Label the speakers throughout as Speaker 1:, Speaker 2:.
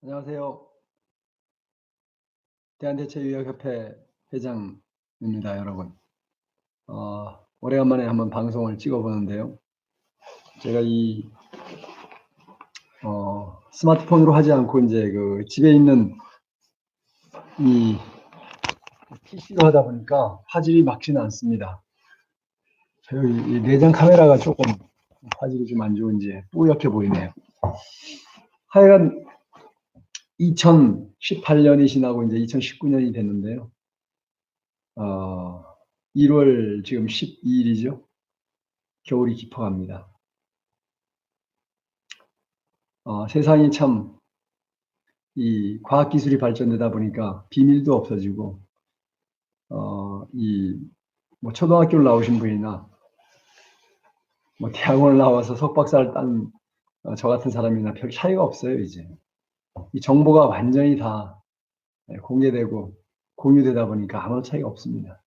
Speaker 1: 안녕하세요. 대한대체의학협회 회장입니다, 여러분. 어, 오래간만에 한번 방송을 찍어보는데요. 제가 이 어, 스마트폰으로 하지 않고 이제 그 집에 있는 이 PC로 하다 보니까 화질이 막지는 않습니다. 여기 이 내장 카메라가 조금 화질이 좀 안 좋은지 뿌옇게 보이네요. 하여간 2018년이 지나고 이제 2019년이 됐는데요. 어, 1월 지금 12일이죠. 겨울이 깊어갑니다. 어, 세상이 참 이 과학기술이 발전되다 보니까 비밀도 없어지고, 어, 이, 뭐, 초등학교를 나오신 분이나, 뭐, 대학원을 나와서 석박사를 딴, 어, 저 같은 사람이나 별 차이가 없어요, 이제. 이 정보가 완전히 다 예, 공개되고 공유되다 보니까 아무런 차이가 없습니다.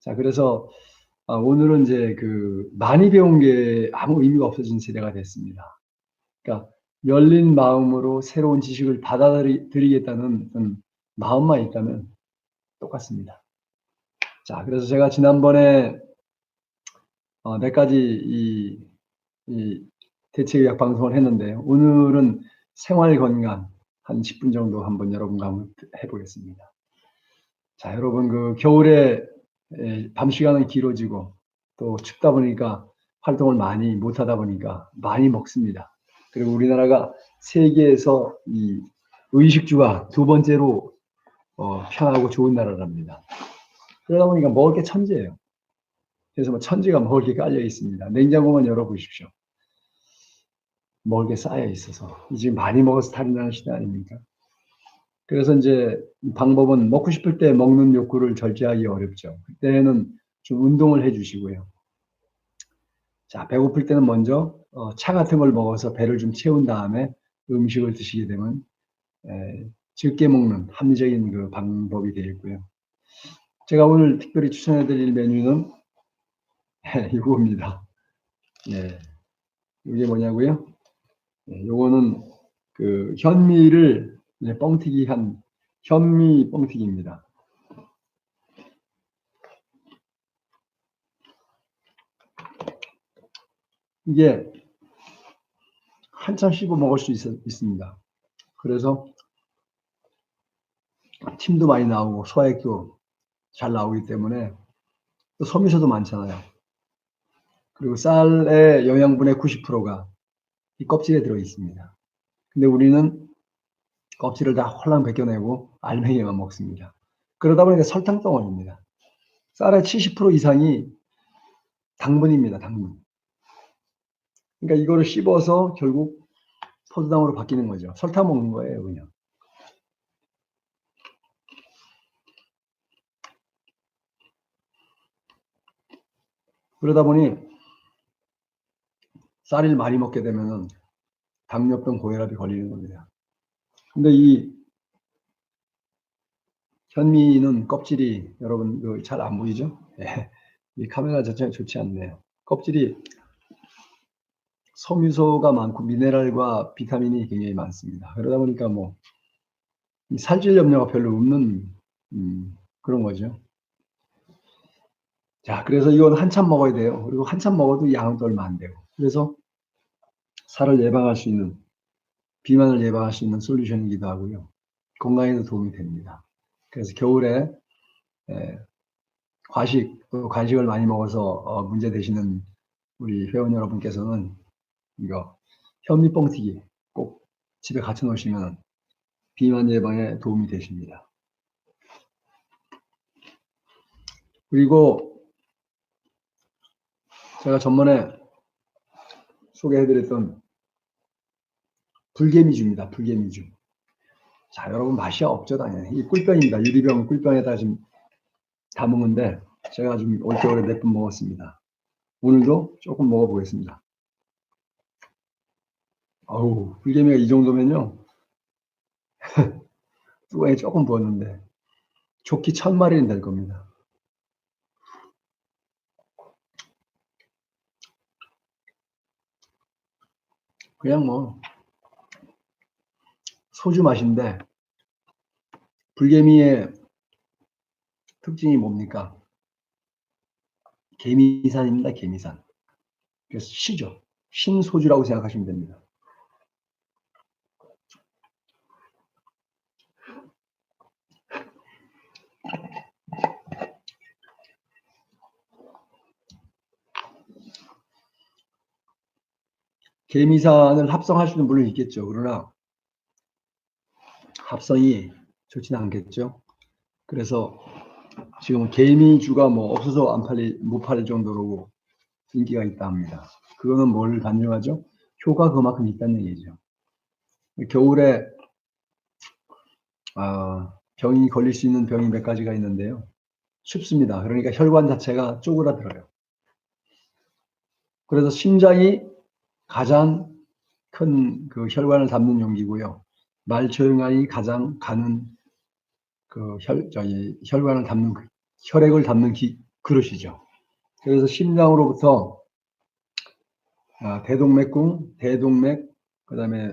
Speaker 1: 자, 그래서 아, 오늘은 이제 그 많이 배운 게 아무 의미가 없어진 세대가 됐습니다. 그러니까 열린 마음으로 새로운 지식을 받아들이겠다는 마음만 있다면 똑같습니다. 자, 그래서 제가 지난번에 어, 몇 가지 이, 이 대체의학 방송을 했는데 오늘은 생활 건강 한 10분 정도 한번 여러분과 한번 해보겠습니다. 자, 여러분 그 겨울에 밤 시간은 길어지고 또 춥다 보니까 활동을 많이 못 하다 보니까 많이 먹습니다. 그리고 우리나라가 세계에서 이 의식주가 두 번째로 어, 편하고 좋은 나라랍니다. 그러다 보니까 먹을 게 천재예요. 그래서 뭐 천지가 먹을 게 깔려 있습니다. 냉장고만 열어보십시오. 먹을 게 쌓여 있어서 지금 많이 먹어서 탈이 나는 시대 아닙니까? 그래서 이제 방법은 먹고 싶을 때 먹는 욕구를 절제하기 어렵죠. 그때는 좀 운동을 해주시고요. 자, 배고플 때는 먼저 어, 차 같은 걸 먹어서 배를 좀 채운 다음에 음식을 드시게 되면 에, 적게 먹는 합리적인 그 방법이 되겠고요. 제가 오늘 특별히 추천해드릴 메뉴는 이겁니다. 예, 이게 뭐냐고요? 예, 요거는 그 현미를 뻥튀기 한 현미 뻥튀기입니다. 이게 한참 씹어 먹을 수 있, 있습니다. 그래서 침도 많이 나오고 소화액도 잘 나오기 때문에 또 섬유소도 많잖아요. 그리고 쌀의 영양분의 90%가 이 껍질에 들어 있습니다. 근데 우리는 껍질을 다 홀랑 벗겨내고 알맹이만 먹습니다. 그러다 보니까 설탕 덩어리입니다. 쌀의 70% 이상이 당분입니다. 당분. 그러니까 이거를 씹어서 결국 포도당으로 바뀌는 거죠. 설탕 먹는 거예요, 그냥. 그러다 보니 쌀을 많이 먹게 되면은 당뇨병, 고혈압이 걸리는 겁니다. 근데 이 현미는 껍질이 여러분 그잘안 보이죠? 예. 이 카메라 자체가 좋지 않네요. 껍질이 섬유소가 많고 미네랄과 비타민이 굉장히 많습니다. 그러다 보니까 뭐 살찔 염려가 별로 없는 음, 그런 거죠. 자, 그래서 이건 한참 먹어야 돼요. 그리고 한참 먹어도 양은 얼마 안 되고. 그래서 살을 예방할 수 있는, 비만을 예방할 수 있는 솔루션이기도 하고요. 건강에도 도움이 됩니다. 그래서 겨울에 에, 과식, 간식을 많이 먹어서 어, 문제 되시는 우리 회원 여러분께서는 이거 현미 뻥튀기 꼭 집에 갖춰 놓으시면 비만 예방에 도움이 되십니다. 그리고 제가 전번에 소개해드렸던 불개미주입니다. 불개미주. 자, 여러분 맛이 없죠, 당연히. 이 꿀병입니다. 유리병 꿀병에다 지금 담으는데 제가 좀 올겨울에 몇 번 먹었습니다. 오늘도 조금 먹어보겠습니다. 어우, 불개미가 이 정도면요. 뚜껑에 조금 부었는데 좋기 천 마리는 될 겁니다. 그냥 뭐 소주 맛인데 불개미의 특징이 뭡니까? 개미산입니다. 개미산. 그래서 시죠. 신소주라고 생각하시면 됩니다. 개미산을 합성할 수는 물론 있겠죠. 그러나 합성이 좋지는 않겠죠. 그래서 지금 개미주가 뭐 없어서 안 팔리 못 팔릴 정도로 인기가 있다 합니다. 그거는 뭘 반증하죠? 효과 그만큼 있다는 얘기죠. 겨울에 아, 병이 걸릴 수 있는 병이 몇 가지가 있는데요. 춥습니다. 그러니까 혈관 자체가 쪼그라들어요. 그래서 심장이 가장 큰 그 혈관을 담는 용기고요. 말초혈관이 가장 가는 그 혈, 저기 혈관을 담는 그 혈액을 담는 기, 그릇이죠. 그래서 심장으로부터 아, 대동맥궁, 대동맥, 그 다음에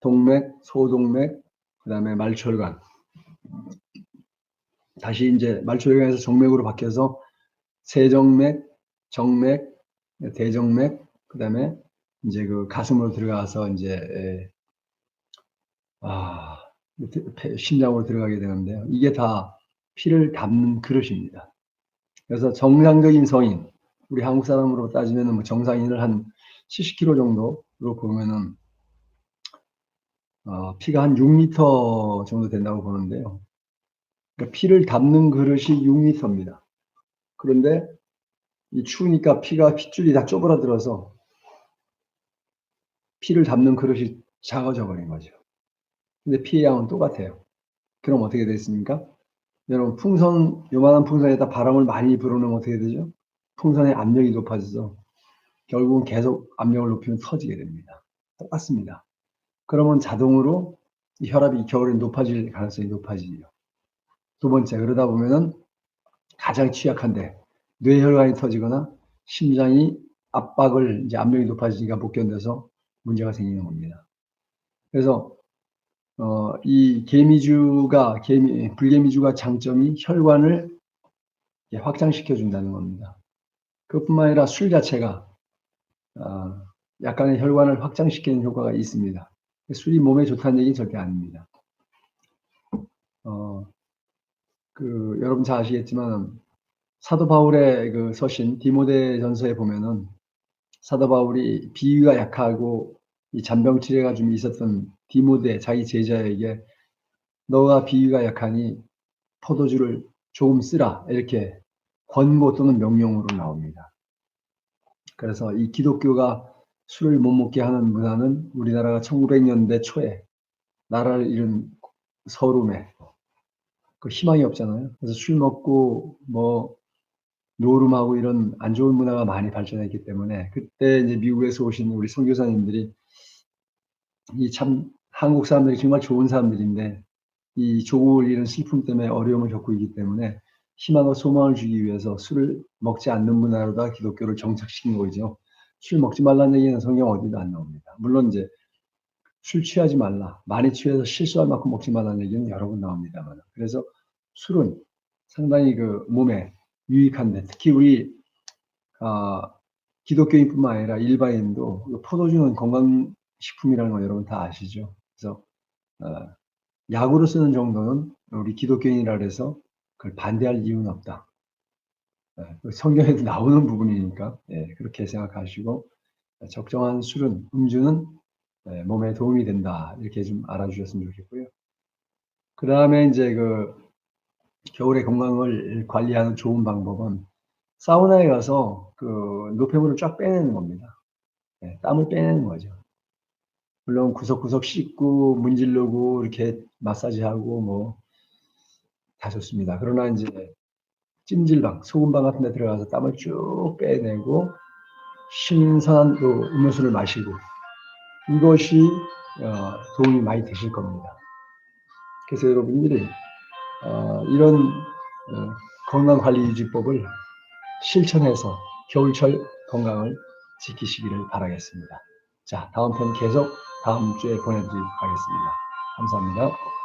Speaker 1: 동맥, 소동맥, 그 다음에 말초혈관. 다시 이제 말초혈관에서 정맥으로 바뀌어서 세정맥, 정맥, 대정맥, 그 다음에 이제 그 가슴으로 들어가서 이제 에, 아 심장으로 들어가게 되는데요. 이게 다 피를 담는 그릇입니다. 그래서 정상적인 성인, 우리 한국 사람으로 따지면 뭐 정상인을 한 70kg 정도로 보면은 어, 피가 한 6m 정도 된다고 보는데요. 그러니까 피를 담는 그릇이 6m입니다. 그런데 이 추우니까 피가 핏줄이 다 쪼그라들어서 피를 담는 그릇이 작아져 버린 거죠. 근데 피의 양은 똑같아요. 그럼 어떻게 됐습니까? 여러분 풍선 요만한 풍선에다 바람을 많이 불어넣으면 어떻게 되죠? 풍선의 압력이 높아져서 결국은 계속 압력을 높이면 터지게 됩니다. 똑같습니다. 그러면 자동으로 이 혈압이 겨울에 높아질 가능성이 높아지죠. 두 번째 그러다 보면은 가장 취약한데 뇌혈관이 터지거나 심장이 압박을 이제 압력이 높아지니까 못 견뎌서 문제가 생기는 겁니다. 그래서 어, 이 개미주가 개미 불개미주가 장점이 혈관을 확장시켜 준다는 겁니다. 그뿐만 아니라 술 자체가 어, 약간의 혈관을 확장시키는 효과가 있습니다. 술이 몸에 좋다는 얘기는 절대 아닙니다. 어, 그 여러분 잘 아시겠지만 사도 바울의 그 서신 디모데 전서에 보면은 사도 바울이 비위가 약하고 이 잔병 치레가 좀 있었던 디모데 자기 제자에게 너가 비위가 약하니 포도주를 조금 쓰라 이렇게 권고 또는 명령으로 나옵니다. 그래서 이 기독교가 술을 못 먹게 하는 문화는 우리나라가 1900년대 초에 나라를 잃은 서름에 그 희망이 없잖아요. 그래서 술 먹고 뭐 노름하고 이런 안 좋은 문화가 많이 발전했기 때문에 그때 이제 미국에서 오신 우리 선교사님들이 이 참 한국 사람들이 정말 좋은 사람들인데 이 조국을 잃은 슬픔 때문에 어려움을 겪고 있기 때문에 희망과 소망을 주기 위해서 술을 먹지 않는 문화로다 기독교를 정착시킨 거죠. 술 먹지 말라는 얘기는 성경 어디도 안 나옵니다. 물론 이제 술 취하지 말라. 많이 취해서 실수할 만큼 먹지 말라는 얘기는 여러 번 나옵니다만. 그래서 술은 상당히 그 몸에 유익한데 특히 우리 어, 기독교인뿐만 아니라 일반인도 그 포도주는 건강식품이라는 거 여러분 다 아시죠? 그래서 어, 약으로 쓰는 정도는 우리 기독교인이라 해서 그걸 반대할 이유는 없다. 예, 그 성경에도 나오는 부분이니까 예, 그렇게 생각하시고 적정한 술은 음주는 예, 몸에 도움이 된다 이렇게 좀 알아주셨으면 좋겠고요. 그 다음에 이제 그 겨울의 건강을 관리하는 좋은 방법은 사우나에 가서 그 노폐물을 쫙 빼내는 겁니다. 네, 땀을 빼내는 거죠. 물론 구석구석 씻고 문질르고 이렇게 마사지하고 뭐 다 좋습니다. 그러나 이제 찜질방, 소금방 같은 데 들어가서 땀을 쭉 빼내고 신선한 또 음료수를 마시고 이것이 어, 도움이 많이 되실 겁니다. 그래서 여러분들이 어, 이런 어, 건강관리유지법을 실천해서 겨울철 건강을 지키시기를 바라겠습니다. 자, 다음 편 계속 다음 주에 보내드리도록 하겠습니다. 감사합니다.